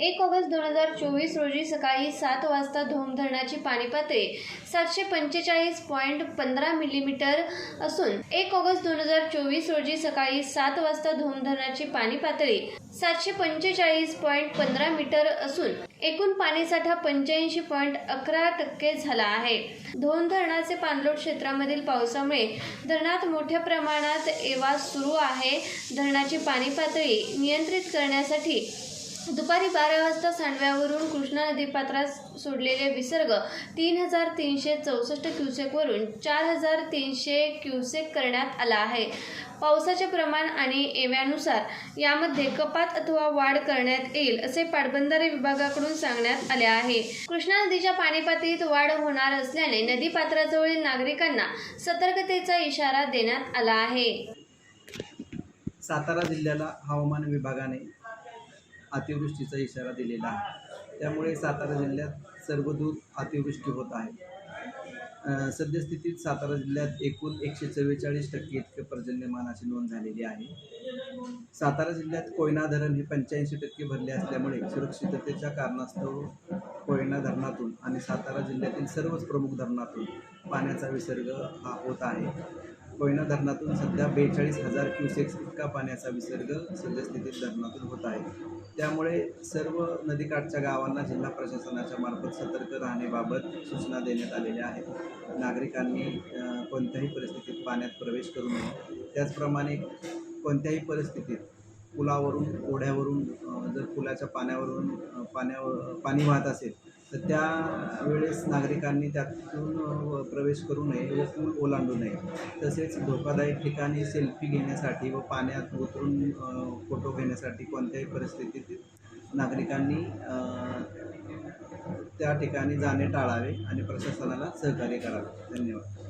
एक ऑगस्ट दोन हजार चोवीस रोजी सकाळी सात वाजता धोम धरणाची पाणी पातळी सातशे पंचेचाळीस पॉईंट पंधरा मिलीमीटर असून एक ऑगस्ट दोन हजार चोवीस रोजी सकाळी सात वाजता धोम धरणाची पाणी पातळी सातशे पंचेचाळीस पॉईंट पंधरा मीटर असून एकूण पाणीसाठा पंच्याऐंशी पॉईंट अकरा टक्के झाला आहे. धोम धरणाचे पाणलोट क्षेत्रामधील पावसामुळे धरणात मोठ्या प्रमाणात एवा सुरू आहे. धरणाची पाणी पातळी नियंत्रित करण्यासाठी दुपारी बारा वाजता सांडव्यावरून कृष्णा नदीपात्रात सोडलेले विसर्ग तीन हजार तीनशे चौसष्ट क्युसेकवरून चार हजार तीनशे क्युसेक करण्यात आला आहे. पावसाचे प्रमाण आणि एव्यानुसार यामध्ये कपात अथवा वाढ करण्यात येईल असे पाटबंधारे विभागाकडून सांगण्यात आले आहे. कृष्णा नदीच्या पाणी पातळीत वाढ होणार असल्याने नदीपात्राजवळील नागरिकांना सतर्कतेचा इशारा देण्यात आला आहे. सातारा जिल्ह्याला हवामान विभागाने अतिवृष्टीचा इशारा दिलेला आहे. त्यामुळे सातारा जिल्ह्यात सर्वदूर अतिवृष्टी होत आहे. सद्यस्थितीत सातारा जिल्ह्यात एकूण एकशे चव्वेचाळीस टक्के इतके पर्जन्यमानाची नोंद झालेली आहे. सातारा जिल्ह्यात कोयना धरण हे पंच्याऐंशी टक्के भरले असल्यामुळे सुरक्षिततेच्या कारणास्तव कोयना धरणातून आणि सातारा जिल्ह्यातील सर्वच प्रमुख धरणातून पाण्याचा विसर्ग हा होत आहे. कोयना धरणातून सध्या बेचाळीस हजार क्युसेक्स इतका पाण्याचा विसर्ग सद्यस्थितीत धरणातून होत आहे. त्यामुळे सर्व नदीकाठच्या गावांना जिल्हा प्रशासनाच्या मार्फत सतर्क राहण्याबाबत सूचना देण्यात आलेल्या आहेत. नागरिकांनी कोणत्याही परिस्थितीत पाण्यात प्रवेश करू नये. त्याचप्रमाणे कोणत्याही परिस्थितीत पुलावरून ओढ्यावरून जर पुलाच्या पाण्यावरून पाण्यावर पाणी वाहत असेल तर त्यावेळेस नागरिकांनी त्यातून प्रवेश करू नये व पूल ओलांडू नये. तसेच धोकादायक ठिकाणी सेल्फी घेण्यासाठी व पाण्यात उतरून फोटो घेण्यासाठी कोणत्याही परिस्थितीत नागरिकांनी त्या ठिकाणी जाणे टाळावे आणि प्रशासनाला सहकार्य करावे. धन्यवाद.